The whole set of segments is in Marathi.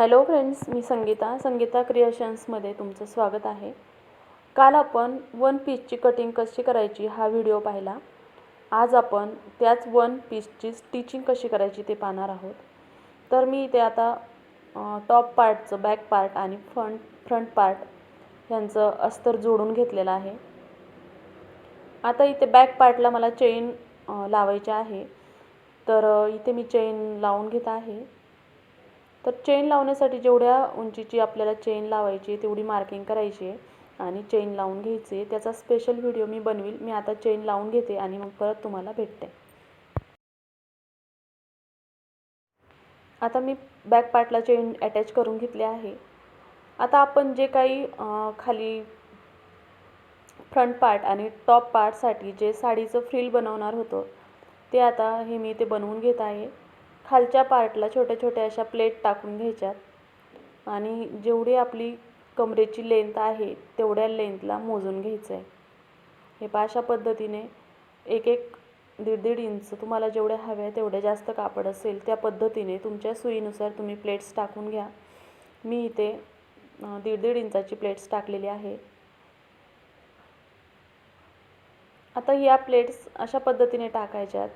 हॅलो फ्रेंड्स मी संगीता संगीता क्रिएशन्समध्ये तुमचं स्वागत आहे. काल आपण वन पीसची कटिंग कशी करायची हा व्हिडिओ पाहिला. आज आपण त्याच वन पीसची स्टिचिंग कशी करायची ते पाहणार आहोत. तर मी इथे आता टॉप पार्टचं बॅक पार्ट आणि फ्रंट फ्रंट पार्ट ह्यांचं अस्तर जोडून घेतलेलं आहे. आता इथे बॅक पार्टला मला चेन लावायची आहे. तर इथे मी चेन लावून घेत आहे. तर चेन लावण्यासाठी जेवढ्या उंचीची आपल्याला चेन लावायची आहे तेवढी मार्किंग करायची आहे आणि चेन लावून घ्यायची आहे. त्याचा स्पेशल व्हिडिओ मी बनवील. मी आता चेन लावून घेते आणि मग परत तुम्हाला भेटते. आता मी बॅक पार्टला चेन अटॅच करून घेतले आहे. आता आपण जे काही खाली फ्रंट पार्ट आणि टॉप पार्टसाठी जे साडीचं फ्रिल बनवणार होतं ते आता हे मी ते बनवून घेत आहे. खालच्या पार्टला छोट्या छोट्या अशा प्लेट टाकून घ्यायच्यात. आणि जेवढी आपली कमरेची लेंथ आहे तेवढ्या लेंथला मोजून घ्यायचं आहे हे पहा अशा पद्धतीने एक एक दीड दीड इंच तुम्हाला जेवढ्या हव्या तेवढ्या जास्त कापड असेल त्या पद्धतीने तुमच्या सुईनुसार तुम्ही प्लेट्स टाकून घ्या. मी इथे दीड दीड इंचाची प्लेट्स टाकलेली आहे. आता या प्लेट्स अशा पद्धतीने टाकायच्यात.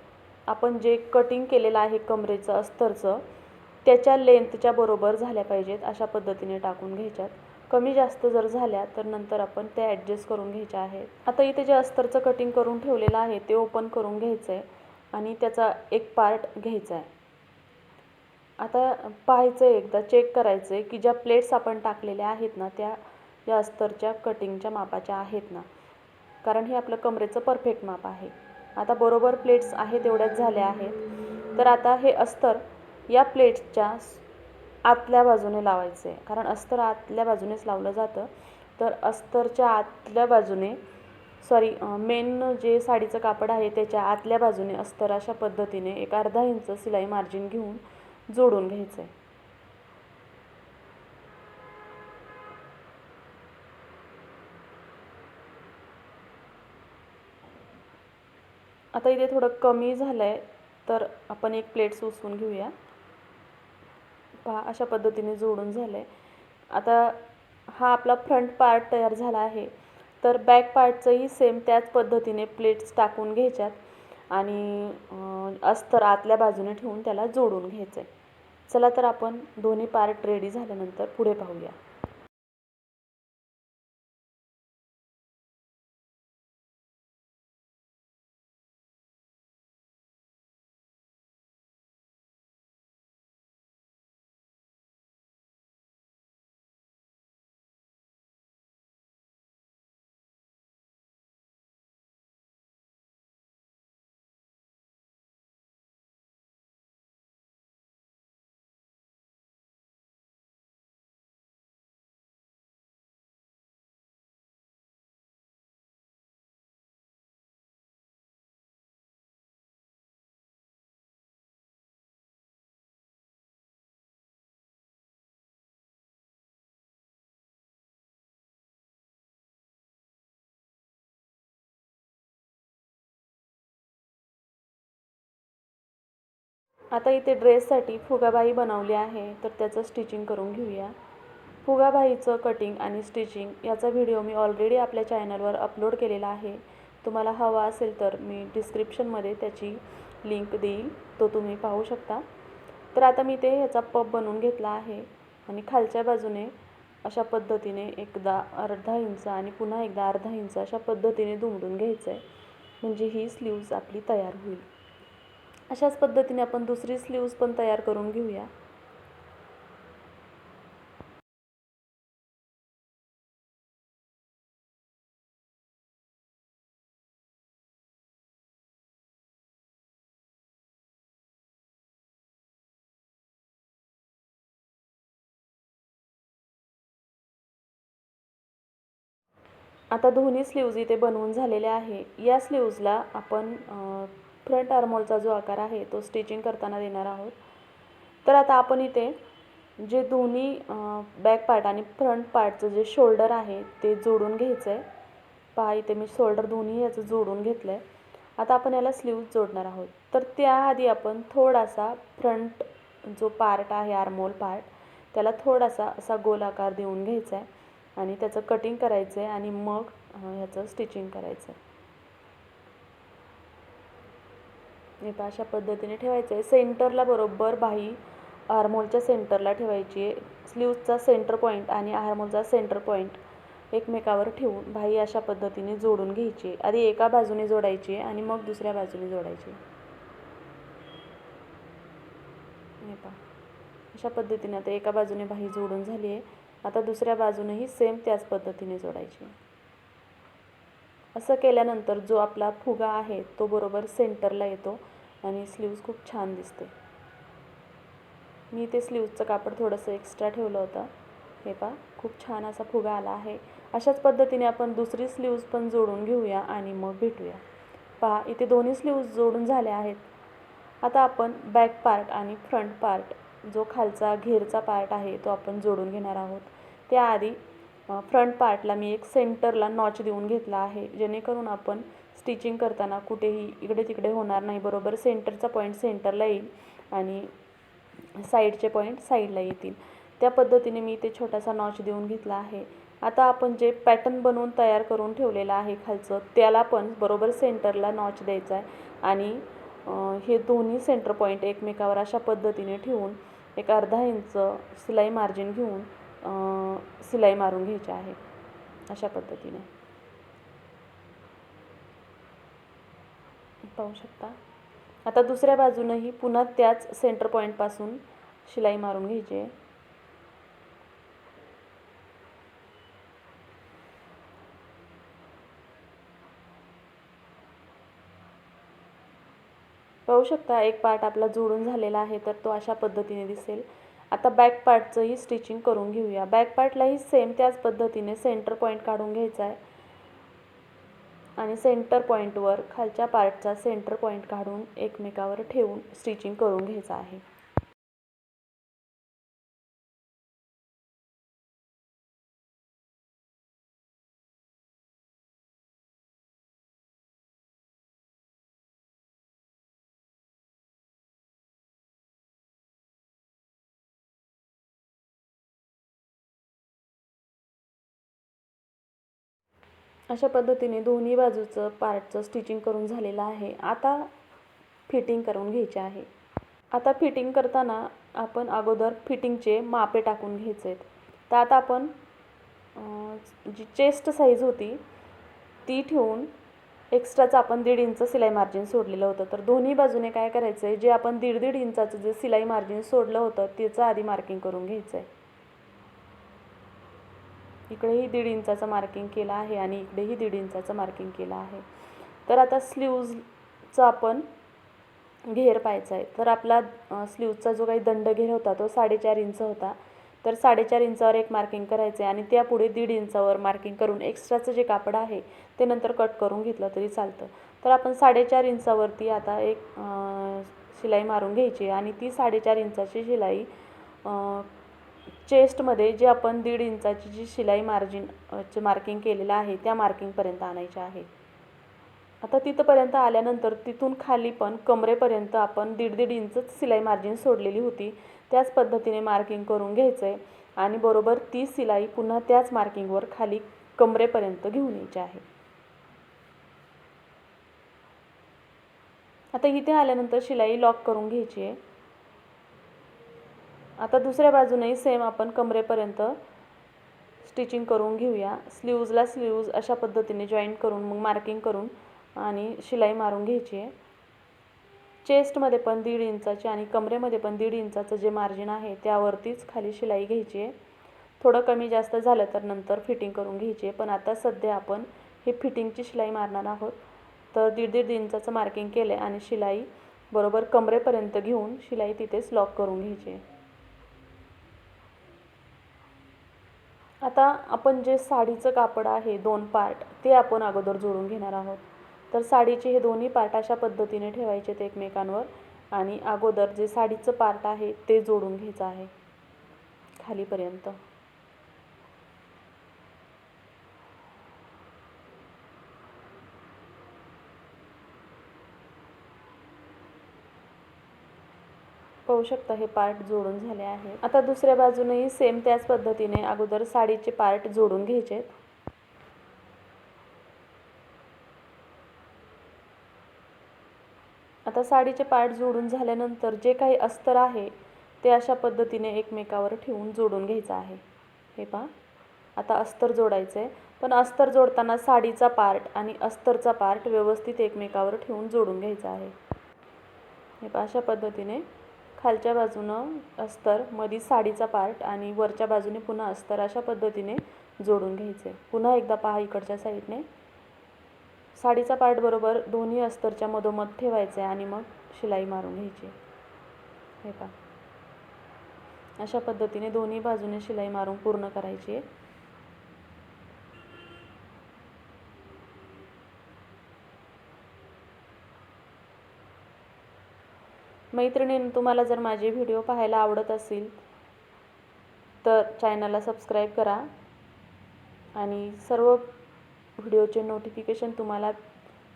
आपण जे कटिंग केलेलं आहे कमरेचं अस्तरचं त्याच्या लेंथच्या बरोबर झाल्या पाहिजेत अशा पद्धतीने टाकून घ्यायच्यात. कमी जास्त जर झाल्या तर नंतर आपण त्या ॲडजस्ट करून घ्यायच्या आहेत. आता इथे जे अस्तरचं कटिंग करून ठेवलेलं आहे ते ओपन करून घ्यायचं आहे आणि त्याचा एक पार्ट घ्यायचा आहे आता पाहायचं आहे एकदा चेक करायचं आहे की ज्या प्लेट्स आपण टाकलेल्या आहेत ना त्या या अस्तरच्या कटिंगच्या मापाच्या आहेत ना. कारण हे आपलं कमरेचं परफेक्ट माप आहे. आता बरोबर प्लेट्स आहे तेवढ्याच झाल्या आहेत. तर आता हे अस्तर या प्लेट्सच्या आतल्या बाजूने लावायचं आहे कारण अस्तर आतल्या बाजूनेच लावलं जातं. तर अस्तरच्या आतल्या बाजूने सॉरी मेन जे साडीचं कापड आहे त्याच्या आतल्या बाजूने अस्तर अशा पद्धतीने एक अर्धा इंच सिलाई मार्जिन घेऊन जोडून घ्यायचं आहे आता इथे थोडं कमी झालं आहे तर आपण एक प्लेट उसवून घेऊया. पहा अशा पद्धतीने जोडून झालं आहे आता हा आपला फ्रंट पार्ट तयार झाला आहे. तर बॅक पार्टचंही सेम त्याच पद्धतीने प्लेट्स टाकून घ्यायच्यात आणि अस्तर आतल्या बाजूने ठेवून त्याला जोडून घ्यायचं आहे चला तर आपण दोन्ही पार्ट रेडी झाल्यानंतर पुढे पाहूया. आता इथे ड्रेससाठी फुगाबाई बनवली आहे तर त्याचं स्टिचिंग करून घेऊया. फुगाबाईचं कटिंग आणि स्टिचिंग याचा व्हिडिओ मी ऑलरेडी आपल्या चॅनलवर अपलोड केलेला आहे. तुम्हाला हवा असेल तर मी डिस्क्रिप्शनमध्ये त्याची लिंक देईल तो तुम्ही पाहू शकता. तर आता मी ते ह्याचा पप बनवून घेतला आहे आणि खालच्या बाजूने अशा पद्धतीने एकदा अर्धा इंच आणि पुन्हा एकदा अर्धा इंच अशा पद्धतीने दुमडून घ्यायचं आहे म्हणजे ही स्लीव्ज आपली तयार होईल. अशाच पद्धतीने आपण दुसरी स्लीव्ज पण तयार करून घेऊया. आता दोन्ही स्लीव्ज इथे बनवून झालेले आहे. या स्लीव्जला आपण फ्रंट आर्मोलचा जो आकार आहे तो स्टिचिंग करताना देणार आहोत. तर आता आपण इथे जे दोन्ही बॅक पार्ट आणि फ्रंट पार्टचं जे शोल्डर आहे ते जोडून घ्यायचं आहे पहा इथे मी शोल्डर दोन्ही याचं जोडून घेतलं आहे आता आपण याला स्लीव्ज जोडणार आहोत. तर त्याआधी आपण थोडासा फ्रंट जो पार्ट आहे आर्मोल पार्ट त्याला थोडासा असा गोल आकार देऊन घ्यायचा आहे आणि त्याचं कटिंग करायचं आहे आणि मग ह्याचं स्टिचिंग करायचं आहे हे अशा पद्धतीने ठेवायचं आहे सेंटरला बरोबर बाही आर्मोलच्या सेंटरला ठेवायची आहे. स्लीवचा सेंटर पॉईंट आणि आर्मोलचा सेंटर पॉईंट एकमेकावर ठेवून बाही अशा पद्धतीने जोडून घ्यायची आहे. आधी एका बाजूने जोडायची आहे आणि मग दुसऱ्या बाजूने जोडायची अशा पद्धतीने आता एका बाजूने बाही जोडून झाली आहे. आता दुसऱ्या बाजूनेही सेम त्याच पद्धतीने जोडायची असं केल्यानंतर जो आपला फुगा आहे तो बरोबर सेंटरला येतो. आणि स्लीव्ज खूप छान दिसते. मी ते स्लीव्जचं कापड थोडंसं एक्स्ट्रा ठेवलं होतं. हे पहा खूप छान असा फुगा आला आहे. अशाच पद्धतीने आपण दुसरी स्लीव्ज पण जोडून घेऊया आणि मग भेटूया. पहा इथे दोन्ही स्लीव्ज जोडून झाल्या आहेत. आता आपण बॅक पार्ट आणि फ्रंट पार्ट जो खालचा घेरचा पार्ट आहे तो आपण जोडून घेणार आहोत. त्याआधी फ्रंट पार्टला मी एक सेंटरला नॉच देऊन घेतला आहे जेणेकरून आपण स्टिचिंग करताना कुठेही इकडे तिकडे होणार नाही. बरोबर सेंटरचा पॉईंट सेंटरला येईल आणि साईडचे पॉईंट साईडला येतील. त्या पद्धतीने मी ते छोटासा नॉच देऊन घेतला आहे. आता आपण जे पॅटर्न बनवून तयार करून ठेवलेलं आहे खालचं त्याला पण बरोबर सेंटरला नॉच द्यायचा आहे. आणि हे दोन्ही सेंटर पॉईंट एकमेकावर अशा पद्धतीने ठेवून एक अर्धा इंच सिलाई मार्जिन घेऊन सिलाई मारून घ्यायची आहे. अशा पद्धतीने. पाहू शकता. आता दुसऱ्या बाजूनही पुन्हा त्याच सेंटर पॉईंटपासून शिलाई मारून घ्यायची आहे. पाहू शकता एक पार्ट आपला जोडून झालेला आहे तर तो अशा पद्धतीने दिसेल. आता बॅक पार्टचंही स्टिचिंग करून घेऊया. बॅक पार्टलाही सेम त्याच पद्धतीने सेंटर पॉईंट काढून घ्यायचा आहे. आणि सेंटर पॉईंटवर खालच्या पार्टचा सेंटर पॉईंट काढून एकमेकावर ठेवून स्टिचिंग करून घ्यायचं आहे. अशा पद्धतीने दोन्ही बाजूचं पार्टचं स्टिचिंग करून झालेलं आहे. आता फिटिंग करून घ्यायचे आहे. आता फिटिंग करताना आपण अगोदर फिटिंगचे मापे टाकून घ्यायचे आहेत. तर आता आपण जी चेस्ट साईज होती ती ठेवून एक्स्ट्राचं आपण दीड इंच सिलाई मार्जिन सोडलेलं होतं. तर दोन्ही बाजूने काय करायचं आहे जे आपण दीड दीड इंचाचं जे सिलाई मार्जिन सोडलं होतं त्याचं आधी मार्किंग करून घ्यायचं आहे इकडेही दीड इंचाचं मार्किंग केलं आहे आणि इकडेही दीड इंचाचं मार्किंग केलं आहे. तर आता स्लीव्जचा आपण घेर पाहायचा आहे. तर आपला स्लीव्जचा जो काही दंड घेर होता तो साडेचार इंच होता. तर साडेचार इंचावर एक मार्किंग करायचं आहे आणि त्यापुढे दीड इंचावर मार्किंग करून एक्स्ट्राचं जे कापड आहे ते नंतर कट करून घेतलं तरी चालतं. तर आपण साडेचार इंचावरती आता एक शिलाई मारून घ्यायची आणि ती साडेचार इंचाची शिलाई चेस्टमध्ये जे आपण दीड इंचाची जी शिलाई मार्जिन चे मार्किंग केलेलं आहे त्या मार्किंगपर्यंत आणायचे आहे. आता तिथंपर्यंत आल्यानंतर तिथून खाली पण कमरेपर्यंत आपण दीड दीड इंचच सिलाई मार्जिन सोडलेली होती. त्याच पद्धतीने मार्किंग करून घ्यायचं आहे आणि बरोबर ती सिलाई पुन्हा त्याच मार्किंगवर खाली कमरेपर्यंत घेऊन यायची आहे. आता इथे आल्यानंतर शिलाई लॉक करून घ्यायची आहे. आता दुसऱ्या बाजूनेही सेम आपण कमरेपर्यंत स्टिचिंग करून घेऊया. स्लीव्जला स्लीव्ज अशा पद्धतीने जॉईंट करून मग मार्किंग करून आणि शिलाई मारून घ्यायची आहे. चेस्टमध्ये पण दीड इंचाची आणि कमरेमध्ये पण दीड इंचाचं जे मार्जिन आहे त्यावरतीच खाली शिलाई घ्यायची आहे. थोडं कमी जास्त झालं तर नंतर फिटिंग करून घ्यायची आहे. पण आता सध्या आपण हे फिटिंगची शिलाई मारणार आहोत. तर दीड दीड इंचाचं मार्किंग केलं आहे आणि शिलाई बरोबर कमरेपर्यंत घेऊन शिलाई तिथेच लॉक करून घ्यायची आहे. आता आपण जे साडीचं कापड आहे दोन पार्ट ते आपण अगोदर जोडून घेणार आहोत. तर साडीचे हे दोन्ही पार्ट अशा पद्धतीने ठेवायचे ते एकमेकांवर आणि अगोदर जे साडीचं पार्ट आहे ते जोडून घ्यायचं आहे. खालीपर्यंत. पाहू शकता हे पार्ट जोडून झाले आहे. आता दुसऱ्या बाजूनेही सेम त्याच पद्धतीने अगोदर साडीचे पार्ट जोडून घ्यायचे आता साडीचे पार्ट जोडून झाल्यानंतर जे काही अस्तर आहे ते अशा पद्धतीने एकमेकावर ठेवून जोडून घ्यायचं आहे. हे पहा. आता अस्तर जोडायचं आहे. पण अस्तर जोडताना साडीचा पार्ट आणि अस्तरचा पार्ट व्यवस्थित एकमेकावर ठेवून जोडून घ्यायचा आहे. हे पहा अशा पद्धतीने खालच्या बाजूनं अस्तर मधी साडीचा पार्ट आणि वरच्या बाजूने पुन्हा अस्तर अशा पद्धतीने जोडून घ्यायचे. पुन्हा एकदा पहा इकडच्या साईडने. साडीचा पार्ट बरोबर दोन्ही अस्तरच्या मधोमध ठेवायचे आणि मग शिलाई मारून घ्यायची. हे पहा. अशा पद्धतीने दोन्ही बाजूने शिलाई मारून पूर्ण करायची आहे. मैत्रिणीनं तुम्हाला जर माझे व्हिडिओ पाहायला आवडत असतील तर चॅनलला सबस्क्राईब करा. आणि सर्व व्हिडिओचे नोटिफिकेशन तुम्हाला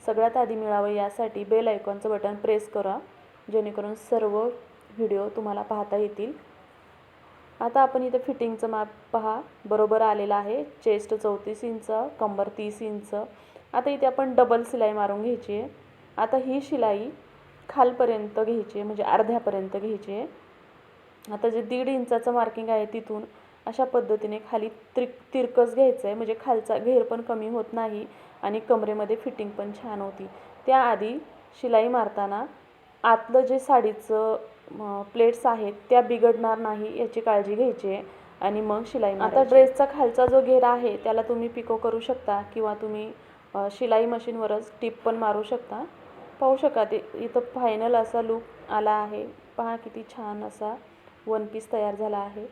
सगळ्यात आधी मिळावं यासाठी बेल आयकॉनचं बटन प्रेस करा जेणेकरून सर्व व्हिडिओ तुम्हाला पाहता येतील. आता आपण इथं फिटिंगचं माप पहा. बरोबर आलेलं आहे. चेस्ट चौतीस इंच कंबर तीस इंच. आता इथे आपण डबल शिलाई मारून घ्यायची आहे. आता ही शिलाई खालपर्यंत घ्यायची आहे म्हणजे अर्ध्यापर्यंत घ्यायची. आहे आता जे दीड इंचाचं मार्किंग आहे तिथून अशा पद्धतीने खाली त्रि तिरकस घ्यायचं आहे म्हणजे खालचा घेर पण कमी होत नाही आणि कमरेमध्ये फिटिंग पण छान होती. त्याआधी शिलाई मारताना आतलं जे साडीचं प्लेट्स आहेत त्या बिघडणार नाही याची काळजी घ्यायची आहे आणि मग शिलाई आता ड्रेसचा खालचा जो घेर आहे त्याला तुम्ही पिको करू शकता किंवा तुम्ही शिलाई मशीनवरच टिप पण मारू शकता. पाहू शका ते इथं फायनल असा लूक आला आहे. पहा किती छान असा वन पीस तयार झाला आहे.